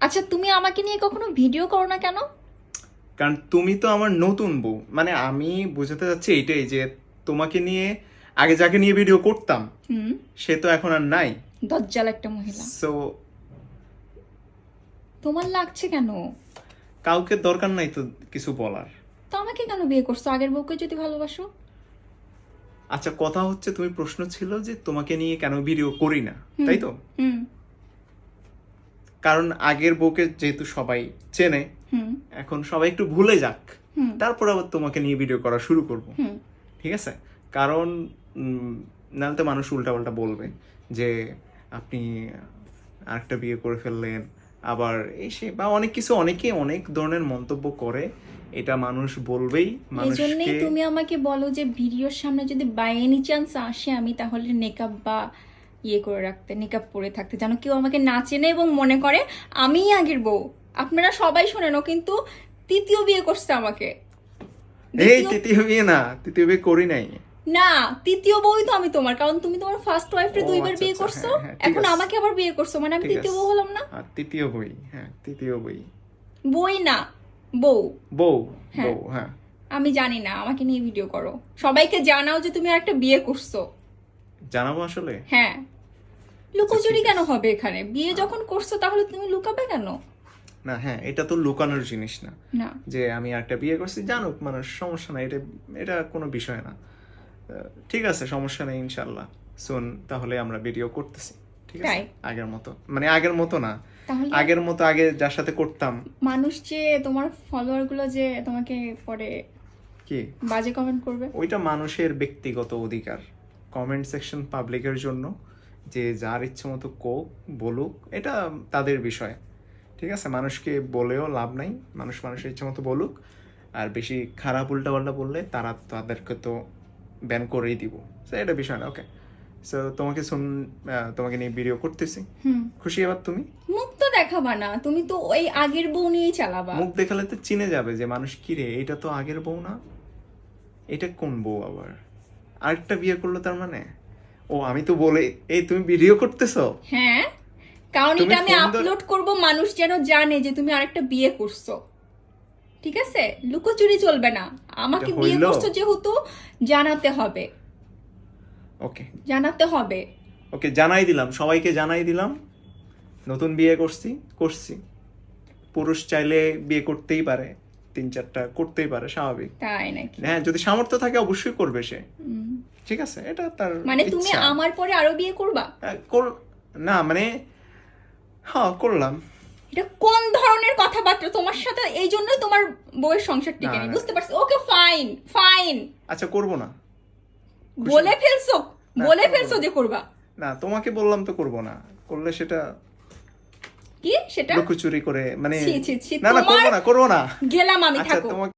আচ্ছা তুমি আমাকে নিয়ে কখনো ভিডিও করো না কেন? কারণ তুমি তো আমার নতুন বউ। মানে আমি বোঝাতে যাচ্ছি এইটাই যে তোমাকে নিয়ে আগে যাকে নিয়ে ভিডিও করতাম হুম। সে তো এখন আর নাই। দজ্জাল একটা মহিলা। সো তোমার লাগছে কেন? কাউকে দরকার নাই তো কিছু বলার। তো আমাকে কেন বিয়ে করছ? আগের বউকে যদি ভালোবাসো? আচ্ছা কথা হচ্ছে তুমি প্রশ্ন ছিল যে তোমাকে নিয়ে কেন ভিডিও করি না তাই তো? হুম। কারণ আগের বউকে যেহেতু সবাই চেনে হুম। এখন সবাই একটু ভুলে যাক। হুম। তারপর আবার তোমাকে নিয়ে ভিডিও করা শুরু করব। ঠিক আছে? কারণ নাহলে তো মানুষ উল্টাপাল্টা বলবে যে আপনি আরেকটা বিয়ে করে ফেললেন আবার এই সে বা অনেক কিছু অনেকে অনেক ধরনের মন্তব্য করে এটা মানুষ বলবেই মানুষকে তুমি আমাকে বলো যে ভিডিওর সামনে যদি বাই এনি চান্স আসে আমি তাহলে নেকআপ বা ইয়ে করে রাখতে নেকআপ পরে থাকতে যেন কেউ আমাকে না চেনে এবং মনে করে আমিই আগের বউ। আপনারা সবাই শোনেন ও কিন্তু তৃতীয় বিয়ে করছে আমাকে। এই তৃতীয় বিয়ে না তৃতীয় বিয়ে করি নাই। না তৃতীয় বউই তো আমি তোমার কারণ তুমি তোমার ফার্স্ট ওয়াইফে দুইবার আচ্ছা, বিয়ে আচ্ছা, করছ হ্যাঁ, হ্যাঁ, এখন আমাকে আবার বিয়ে করছ মানে আমি তৃতীয় বউ হলাম না? তৃতীয় বই হ্যাঁ তৃতীয় বই। বই না বউ। বউ হ্যাঁ। বউ হ্যাঁ। আমি জানি না আমাকে নিয়ে ভিডিও করো। সবাইকে জানাও যে তুমি একটা বিয়ে করছ। জানাব আসলে? হ্যাঁ। লুকোচুরি কেন হবে এখানে? বিয়ে যখন করছ তাহলে তুমি লুকাবে কেন? না হ্যাঁ এটা তো লুকানোর জিনিস না। যে আমি একটা বিয়ে করছি জানুক মানুষ সমস্যা এটা এটা কোনো বিষয় না। ঠিক আছে সমস্যা নেই ইনশাল্লাহ শুন তাহলে আমরা ভিডিও করতেছি ঠিক আছে? আগের মতো। মানে আগের মতো না। আগের মতো আগে যার সাথে করতাম। মানুষ যে তোমার ফলোয়ারগুলো যে তোমাকে পরে কি? বাজে কমেন্ট করবে? ওইটা মানুষের ব্যক্তিগত অধিকার। কমেন্ট সেকশন পাবলিকের জন্য যে যার ইচ্ছে মতো কোক বলুক এটা তাদের বিষয়। ঠিক আছে? মানুষকে বলেও লাভ নাই মানুষ মানুষের ইচ্ছে মতো বলুক আর বেশি খারাপ উল্টাপাল্টা বললে তারা তাদেরকে তো ব্যান করেই দিব। এটা বিষয় না ওকে সো তোমাকে শুন তোমাকে নিয়ে ভিডিও করতেছি। হুম। খুশি এবার তুমি? মুখ তো দেখাবা না তুমি তো ওই আগের বউ নিয়েই চালাবা। মুখ দেখালে তো চিনে যাবে যে মানুষ কি রে এটা তো আগের বউ না? এটা কোন বউ আবার? আরেকটা বিয়ে করল তার মানে? ও আমি তো বলে এই তুমি ভিডিও করতেছো? হ্যাঁ কারণ এটা আমি আপলোড করব মানুষ যেন জানে যে তুমি আরেকটা বিয়ে করছ। ঠিক আছে? লুকোচুরি চলবে না। আমাকে বিয়ে করছ যেহেতু জানাতে হবে। ওকে। জানাতে হবে। ওকে জানাই দিলাম। সবাইকে জানাই দিলাম। নতুন বিয়ে করছি করছি। পুরুষ চাইলে বিয়ে করতেই পারে। তিন চারটা করতেই পারে স্বাভাবিক। তাই নাকি? হ্যাঁ যদি সামর্থ্য থাকে অবশ্যই করবে সে। ঠিক আছে এটা তার মানে তুমি আমার পরে আরও বিয়ে করবা? কর- না মানে হ্যাঁ করলাম। এটা কোন ধরনের কথাবার্তা তোমার সাথে? এই জন্যই তোমার বউয়ের সংসার টিকে নেই বুঝতে পারছি। ওকে ফাইন ফাইন আচ্ছা করব না। বলে ফেলছো বলে ফেলছো যে করবা। না তোমাকে বললাম তো করব না। করলে সেটা কি? সেটা? লুকোচুরি করে মানে না না করব না করব না। গেলাম আমি আচ্ছা থাকো।